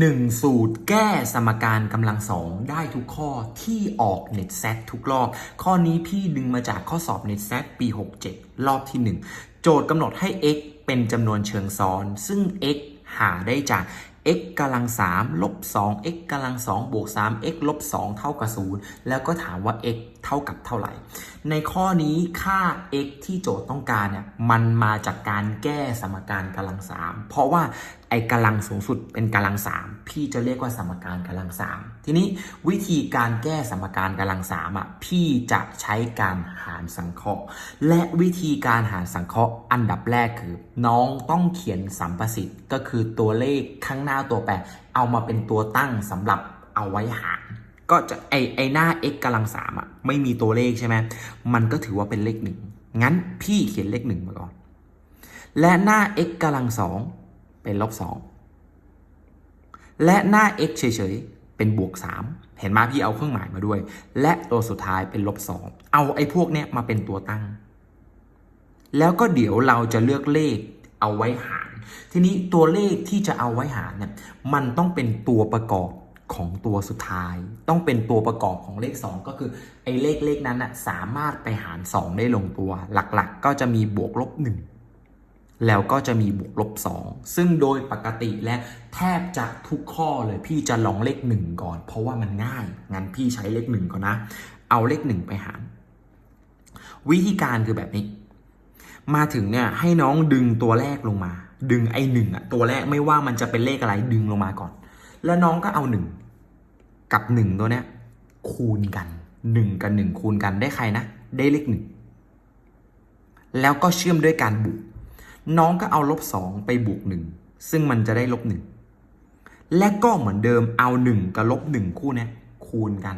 1 สูตรแก้สมการกำลังสองได้ทุกข้อที่ออก n e t s a t ทุกรอบ ข้อนี้พี่ดึงมาจากข้อสอบ n e t s a t ปี 67 รอบที่ 1 โจทย์กำหนดให้ x เป็นจำนวนเชิงซ้อน ซึ่ง x หาได้จาก x กำลัง3ลบ2 x กำลัง2บวก3 x ลบ2เท่ากับ0แล้วก็ถามว่า x เท่ากับเท่าไหร่ ในข้อนี้ค่า x ที่โจทย์ต้องการเนี่ยมันมาจากการแก้สมการกำลัง3เพราะว่า ไอ้กำลังสูงสุดเป็นกำลัง3พี่จะเรียกว่าสมการกำลัง3ทีนี้วิธีการแก้สมการกำลัง3อะพี่จะใช้การหารสังเคราะห์ และวิธีการหารสังเคราะห์อันดับแรกคือ น้องต้องเขียนสัมประสิทธิ์ก็คือตัวเลขข้างหน้าตัวแปรเอามาเป็นตัวตั้งสำหรับเอาไว้หารก็จะไอไอหน้า x กำลังสามอะไม่มีตัวเลขใช่ไหมมันก็ถือว่าเป็นเลขหนึ่งงั้นพี่เขียนเลขหนึ่งมาก่อนและหน้า x กำลังสอง เป็นลบสองและหน้า x เฉยๆ เป็นบวกสามเห็นไหมพี่เอาเครื่องหมายมาด้วย และตัวสุดท้ายเป็นลบสองเอาไอ้พวกเนี้ยมาเป็นตัวตั้ง แล้วก็เดี๋ยวเราจะเลือกเลขเอาไว้หาร ทีนี้ตัวเลขที่จะเอาไว้หารเนี่ยมันต้องเป็นตัวประกอบของตัวสุดท้าย ต้องเป็นตัวประกอบของเลข 2 ก็คือไอ้เลขเลขนั้นนะสามารถไปหาร 2 ได้ลงตัว หลักๆก็จะมีบวกลบ1 แล้วก็จะมีบวกลบ 2 ซึ่งโดยปกติและแทบจะทุกข้อเลยพี่จะลองเลข 1 ก่อน เพราะว่ามันง่าย งั้นพี่ใช้เลข 1 ก่อนนะ เอาเลข 1 ไปหาร วิธีการคือแบบนี้ มาถึงเนี่ยให้น้องดึงตัวแรกลงมา ดึงไอ้หนึ่งอะตัวแรกไม่ว่ามันจะเป็นเลขอะไรดึงลงมาก่อน แล้วน้องก็เอาหนึ่งกับหนึ่งตัวเนี้ยคูณกันหนึ่งกับหนึ่งคูณกันได้ใครนะ ได้เลขหนึ่งแล้วก็เชื่อมด้วยการบวก น้องก็เอาลบสองไปบวกหนึ่งซึ่งมันจะได้ลบหนึ่งและก็เหมือนเดิมเอาหนึ่งกับลบหนึ่งคู่นี้คูณกัน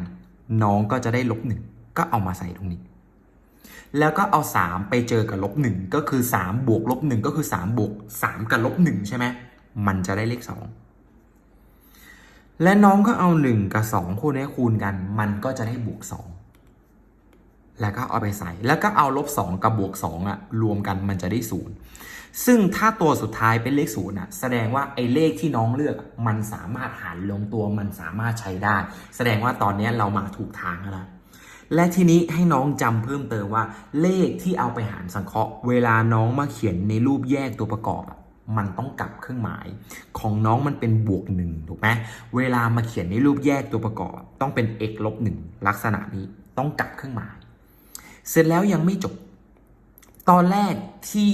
น้องก็จะได้ลบหนึ่งก็เอามาใส่ตรงนี้ แล้วก็เอา 3 ไปเจอกับลบ1ก็คือ 3 บวกลบ1ก็คือ 3 บวก 3 กับลบ1ใช่ไหมมันจะได้เลข 2 และน้องก็เอา 1 กับ 2 คู่นี้คูณกัน มันก็จะได้บวก 2 แล้วก็เอาไปใส่ แล้วก็เอาลบ2กับบวก2อะรวมกันมันจะได้0ซึ่งถ้าตัวสุดท้ายเป็นเลข0อะแสดงว่าไอ้เลขที่น้องเลือกมันสามารถหารลงตัวมันสามารถใช้ได้ แสดงว่าตอนนี้เรามาถูกทางแล้วและทีนี้ให้น้องจำเพิ่มเติมว่า เลขที่เอาไปหารสังเคราะห์ เวลาน้องมาเขียนในรูปแยกตัวประกอบอะมันต้องกลับเครื่องหมาย ของน้องมันเป็นบวกหนึ่งถูกไหมเวลามาเขียนในรูปแยกตัวประกอบ ต้องเป็น x ลบหนึ่งลักษณะนี้ต้องกลับเครื่องหมาย เสร็จแล้วยังไม่จบ ตอนแรกที่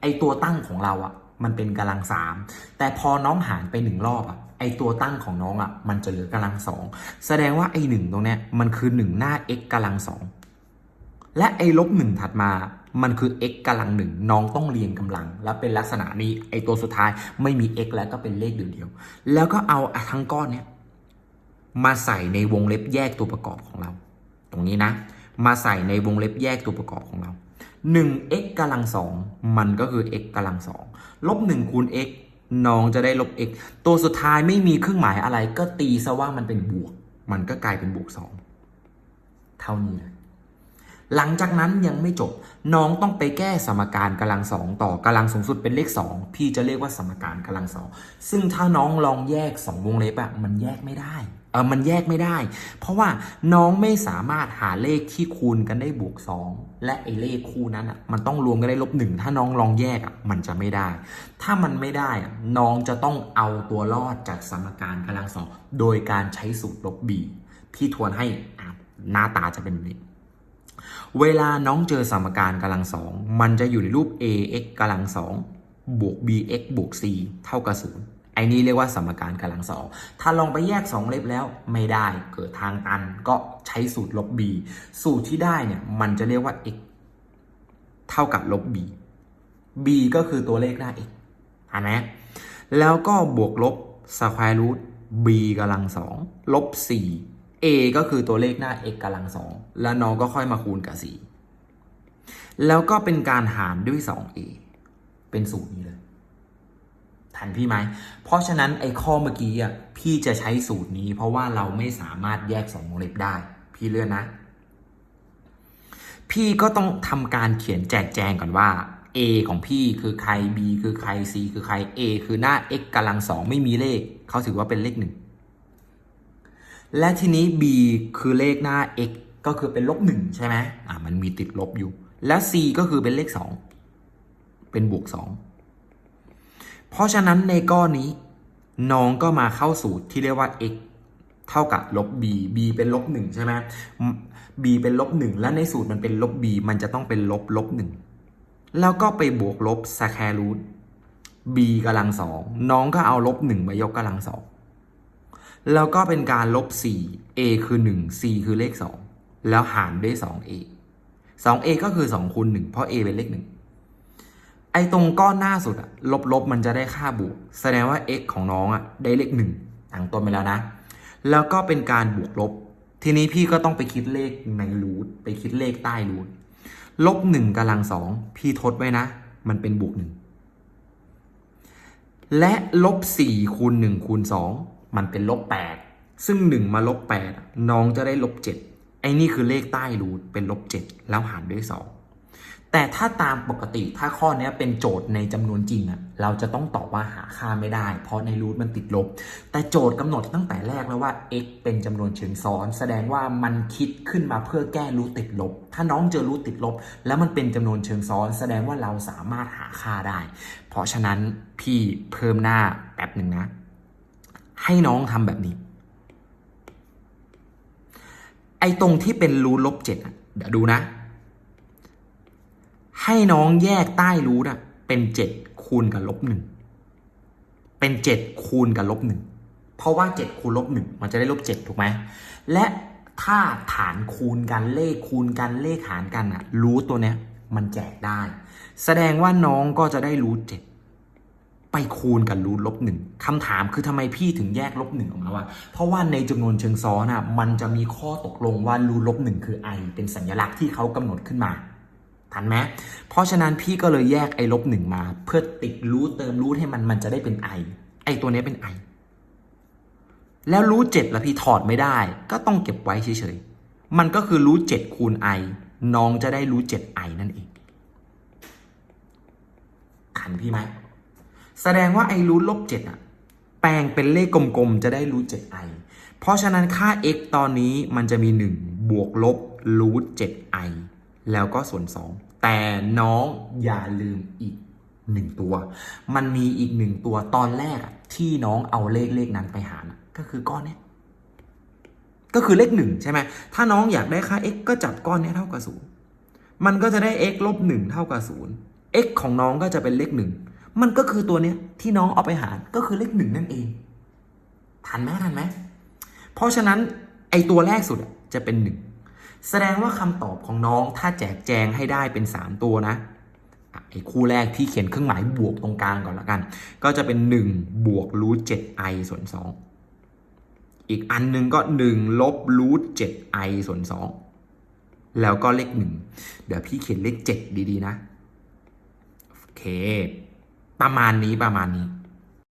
ไอตัวตั้งของเราอะมันเป็นกำลังสามแต่พอน้องหารไปหนึ่งรอบอะไอตัวตั้งของน้องอะมันจะเหลือกำลังสองแสดงว่าไอหนึ่งตรงเนี้ยมันคือหนึ่งหน้า x กำลังสองและไอลบหนึ่งถัดมามันคือ x กำลังหนึ่งน้องต้องเรียงกำลัง แล้วเป็นลักษณะนี้ไอตัวสุดท้ายไม่มี x แล้วก็เป็นเลขเดียวๆแล้วก็เอาทั้งก้อนเนี้ยมาใส่ในวงเล็บแยกตัวประกอบของเรา ตรงนี้นะ มาใส่ในวงเล็บแยกตัวประกอบของเรา 1x กำลังสองมันก็คือ x กำลังสองลบ1คูณ x น้องจะได้ลบ x ตัวสุดท้ายไม่มีเครื่องหมายอะไร ก็ตีซะว่ามันเป็นบวก มันก็กลายเป็นบวก 2 เท่านี้เลยหลังจากนั้นยังไม่จบ น้องต้องไปแก้สมการกำลังสองต่อกำลังสูงสุดเป็นเลข 2 พี่จะเรียกว่าสมการกำลังสองซึ่งถ้าน้องลองแยก 2 วงเล็บอะมันแยกไม่ได้ เออมันแยกไม่ได้ เพราะว่าน้องไม่สามารถหาเลขที่คูณกันได้บวก 2 และไอเลขคู่นั้นอะมันต้องรวมกันได้ลบหนึ่งถ้าน้องลองแยกอะมันจะไม่ได้ ถ้ามันไม่ได้อะน้องจะต้องเอาตัวรอดจากสมการกำลังสองโดยการใช้สูตรลบ b พี่ทวนให้หน้าตาจะเป็นแบบนี้เวลาน้องเจอสมการกำลังสองมันจะอยู่ในรูป ax กำลังสองบวก bx บวก c เท่ากับศูนย์ ไอ้นี้เรียกว่าสมการกำลังสองถ้าลองไปแยก 2 เล็บแล้วไม่ได้เกิดทางตันก็ใช้สูตรลบ b สูตรที่ได้เนี่ยมันจะเรียกว่า x เท่ากับลบ b b ก็คือตัวเลขหน้า x เห็นไหมแล้วก็บวกลบ square root b กำลังสองลบ 4 a ก็คือตัวเลขหน้า x กำลังสองแล้วน้องก็ค่อยมาคูณกับ 4 แล้วก็เป็นการหารด้วย 2a เป็นสูตรนี้เลย ทันพี่ไหม เพราะฉะนั้นไอ้ข้อเมื่อกี้อะพี่จะใช้สูตรนี้ เพราะว่าเราไม่สามารถแยกสองวงเล็บได้ พี่เลื่อนนะ พี่ก็ต้องทำการเขียนแจกแจงก่อนว่า A ของพี่คือใคร B คือใคร C คือใคร A คือหน้า x กำลังสองไม่มีเลข เขาถือว่าเป็นเลขหนึ่งและทีนี้ b คือเลขหน้า x ก็คือเป็นลบหนึ่งใช่ไหมอ่ามันมีติดลบอยู่ แล้ว c ก็คือเป็นเลขสองเป็นบวกสอง เพราะฉะนั้นในก้อนนี้ น้องก็มาเข้าสูตรที่เรียกว่า x เท่ากับลบ b b เป็นลบหนึ่งใช่ไหม b เป็นลบหนึ่งและในสูตรมันเป็นลบ b มันจะต้องเป็นลบลบหนึ่งแล้วก็ไปบวกลบสแครูท b กำลังสองน้องก็เอาลบหนึ่งมายกกำลังสองแล้วก็เป็นการลบ 4 a คือ 1 c คือเลข 2 แล้วหารด้วย 2a 2a ก็คือ 2คูณ1เพราะ a เป็นเลข 1 ไอ้ตรงก้อนหน้าสุดอะลบลบมันจะได้ค่าบวก แสดงว่า x ของน้องอะได้เลข1ตั้งต้นไปแล้วนะ แล้วก็เป็นการบวกลบ ทีนี้พี่ก็ต้องไปคิดเลขในรูทไปคิดเลขใต้รูทลบ1กำลัง2พี่ทดไว้นะ มันเป็นบวก1และลบ4คูณ1คูณ2มันเป็นลบ8ซึ่ง1มาลบ8น้องจะได้ลบ7ไอ้นี่คือเลขใต้รูทเป็นลบ7แล้วหารด้วย2 แต่ถ้าตามปกติถ้าข้อนี้เป็นโจทย์ในจำนวนจริงอะเราจะต้องตอบว่าหาค่าไม่ได้ เพราะในรูทมันติดลบ แต่โจทย์กำหนดตั้งแต่แรกแล้วว่า x เป็นจำนวนเชิงซ้อน แสดงว่ามันคิดขึ้นมาเพื่อแก้รูทติดลบ ถ้าน้องเจอรูทติดลบ แล้วมันเป็นจำนวนเชิงซ้อน แสดงว่าเราสามารถหาค่าได้ เพราะฉะนั้นพี่เพิ่มหน้าแป๊บหนึ่งนะ ให้น้องทำแบบนี้ ไอ้ตรงที่เป็นรูทลบเจ็ดเดี๋ยวดูนะ ให้น้องแยกใต้รูทอะเป็นเจ็ดคูณกับลบหนึ่งเป็นเจ็ดคูณกับลบหนึ่งเพราะว่าเจ็ดคูณลบหนึ่งมันจะได้ลบเจ็ดถูกไหมและถ้าฐานคูณกันเลขคูณกันเลขหารกันอะรูทตัวเนี้ยมันแจกได้ แสดงว่าน้องก็จะได้รูทเจ็ดไปคูณกับรูทลบหนึ่งคำถามคือทำไมพี่ถึงแยกลบหนึ่งออกมาวะเพราะว่าในจำนวนเชิงซ้อนอะมันจะมีข้อตกลงว่ารูทลบหนึ่งคือ i เป็นสัญลักษณ์ที่เขากำหนดขึ้นมา ทันไหมเพราะฉะนั้นพี่ก็เลยแยกไอ้ลบหนึ่งมา เพื่อติดรูทเติมรูทให้มันมันจะได้เป็น i ไอ้ตัวนี้เป็น i แล้วรูทเจ็ดละพี่ถอดไม่ได้ ก็ต้องเก็บไว้เฉยๆ มันก็คือรูทเจ็ดคูณ i น้องจะได้รูทเจ็ด i นั่นเอง ขันพี่ไหม แสดงว่าไอ้รูทลบเจ็ดอะแปลงเป็นเลขกลมๆ จะได้รูทเจ็ดไอเพราะฉะนั้นค่า x ตอนนี้มันจะมี 1 บวกลบรูทเจ็ดไอ แล้วก็ส่วน 2 แต่น้องอย่าลืมอีก1ตัว มันมีอีก1ตัวตอนแรกที่น้องเอาเลขเลขนั้นไปหารก็คือก้อนนี้ก็คือเลขหนึ่งใช่ไหมถ้าน้องอยากได้ค่า x ก็จับก้อนนี้เท่ากับศูนย์มันก็จะได้ x ลบหนึ่งเท่ากับศูนย์ x ของน้องก็จะเป็นเลขหนึ่งมันก็คือตัวเนี้ยที่น้องเอาไปหารก็คือเลขหนึ่งนั่นเอง ทันไหมทันไหมเพราะฉะนั้นไอตัวแรกสุดจะเป็นหนึ่ง แสดงว่าคำตอบของน้องถ้าแจกแจงให้ได้เป็น 3 ตัวนะไอ้คู่แรกพี่เขียนเครื่องหมายบวกตรงกลางก่อนละกัน ก็จะเป็น 1 บวกรูท 7i ส่วน 2 อีกอันหนึงก็ 1 ลบรูท 7i ส่วน 2 แล้วก็เลข 1 เดี๋ยวพี่เขียนเลข 7 ดี ๆ นะ โอเค ประมาณนี้ประมาณนี้